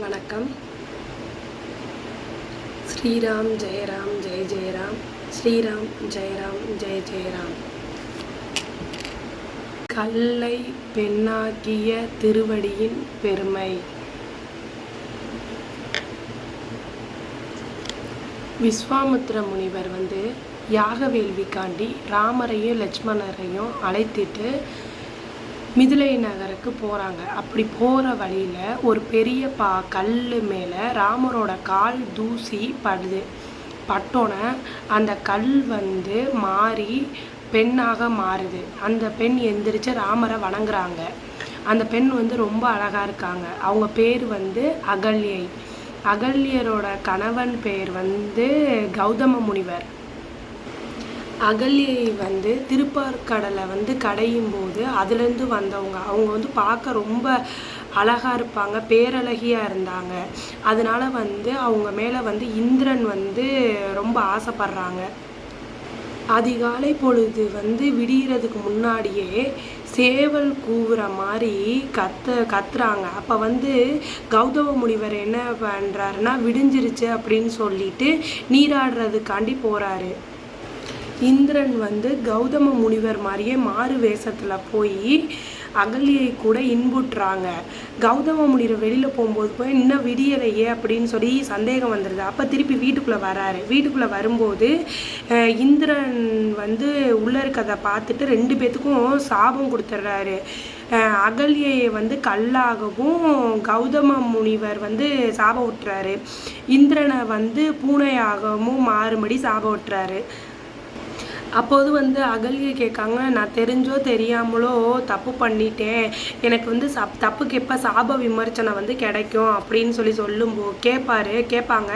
வணக்கம். ஸ்ரீராம் ஜெயராம் ஜெய ஜெயராம் ஸ்ரீராம் ஜெயராம் ஜெய ஜெயராம். கல்லை பெண்ணாக்கிய திருவடியின் பெருமை. விஸ்வாமுத்திர முனிவர் வந்து யாக வேள்விக்காண்டி ராமரையும் லட்சுமணரையும் அழைத்திட்டு மிதிலை நகருக்கு போகிறாங்க அப்படி போகிற வழியில் ஒரு பெரிய பா கல் மேலே ராமரோட கால் தூசி படுது. பட்டோன்னே அந்த கல் வந்து மாறி பெண்ணாக மாறுது. அந்த பெண் எந்திரிச்சு ராமரை வணங்குறாங்க. அந்த பெண் வந்து ரொம்ப அழகாக இருக்காங்க. அவங்க பேர் வந்து அகல்யை. அகல்யரோட கணவன் பேர் வந்து கௌதம முனிவர். அகல்யை வந்து திருப்பார்கடலை வந்து கடையும் போது அதுலேருந்து வந்தவங்க. அவங்க வந்து பார்க்க ரொம்ப அழகாக இருப்பாங்க பேரழகியாக இருந்தாங்க. அதனால வந்து அவங்க மேலே வந்து இந்திரன் வந்து ரொம்ப ஆசைப்படுறாங்க. அதிகாலை பொழுது வந்து விடியறதுக்கு முன்னாடியே சேவல் கூவுற மாதிரி கத்த கத்துறாங்க. அப்போ வந்து கௌதம முனிவர் என்ன பண்ணுறாருன்னா விடிஞ்சிருச்சு அப்படின்னு சொல்லிட்டு நீராடுறதுக்காண்டி போகிறாரு இந்திரன் வந்து கௌதம முனிவர் மாதிரியே மாறு வேஷத்தில் போய் அகலியை கூட இன்புட்டுறாங்க கௌதம முனிவர் வெளியில் போகும்போது போய் இன்னும் விடியலையே அப்படின்னு சொல்லி சந்தேகம் வந்துடுது அப்போ திருப்பி வீட்டுக்குள்ளே வராரு. வீட்டுக்குள்ளே வரும்போது இந்திரன் வந்து உள்ளே இருக்கிறத பார்த்துட்டு ரெண்டு பேத்துக்கும் சாபம் கொடுத்துட்றாரு அகல்யை வந்து கல்லாகவும் கௌதம முனிவர் வந்து சாபம் விட்டுறாரு இந்திரனை வந்து பூனையாகவும் மாறுபடி சாபம் விட்டுறாரு அப்போது வந்து அகல்யை கேட்காங்க நான் தெரிஞ்சோ தெரியாமலோ தப்பு பண்ணிட்டேன். எனக்கு வந்து சப் தப்புக்கு எப்போ சாப விமர்சனை வந்து கிடைக்கும்? அப்படின்னு சொல்லி சொல்லும்போ கேட்பாரு கேட்பாங்க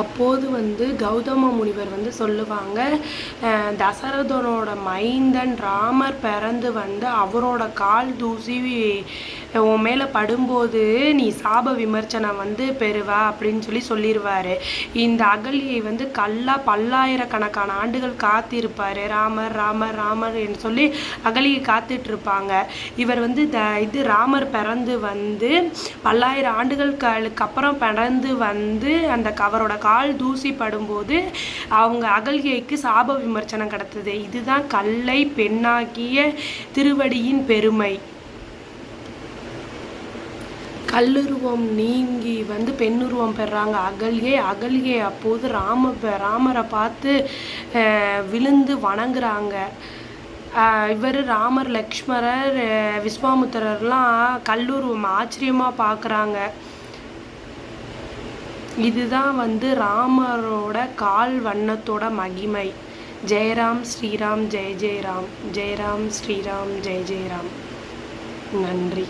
அப்போது வந்து கௌதம முனிவர் வந்து சொல்லுவாங்க தசரதனோட மைந்தன் ராமர் பிறந்து வந்து அவரோட கால் தூசி உன் மேலே படும்போது நீ சாப விமர்சனம் வந்து பெறுவா அப்படின்னு சொல்லி சொல்லிடுவார் இந்த அகலியை வந்து கல்லா பல்லாயிரக்கணக்கான ஆண்டுகள் காத்திருப்பார். ராமர் ராமர் ராமர் என்று சொல்லி அகலியை காத்துட்டு இருப்பாங்க இவர் வந்து த இது ராமர் பிறந்து வந்து பல்லாயிரம் ஆண்டுகளுக்கு அப்புறம் பிறந்து வந்து அந்த கவரோட அவரோட கால் தூசி படும்போது அவங்க அகல்கைக்கு சாப விமர்சனம் கிடைத்தது. இதுதான் கல்லை பெண்ணாக்கிய திருவடியின் பெருமை. கல்லுருவம் நீங்கி வந்து பெண்ணுருவம் பெறாங்க. அகல்யே அகல்யே. அப்போது ராம ராமரை பார்த்து விழுந்து வணங்குறாங்க. இவர் ராமர் லக்ஷ்மணர் விஸ்வாமுத்திரர்லாம் கல்லுருவம் ஆச்சரியமாக பார்க்குறாங்க இதுதான் வந்து ராமரோட கால் வண்ணத்தோட மகிமை. ஜெயராம் ஸ்ரீராம் ஜெய ஜெயராம். ஜெயராம் ஸ்ரீராம் ஜெய ஜெயராம். நன்றி.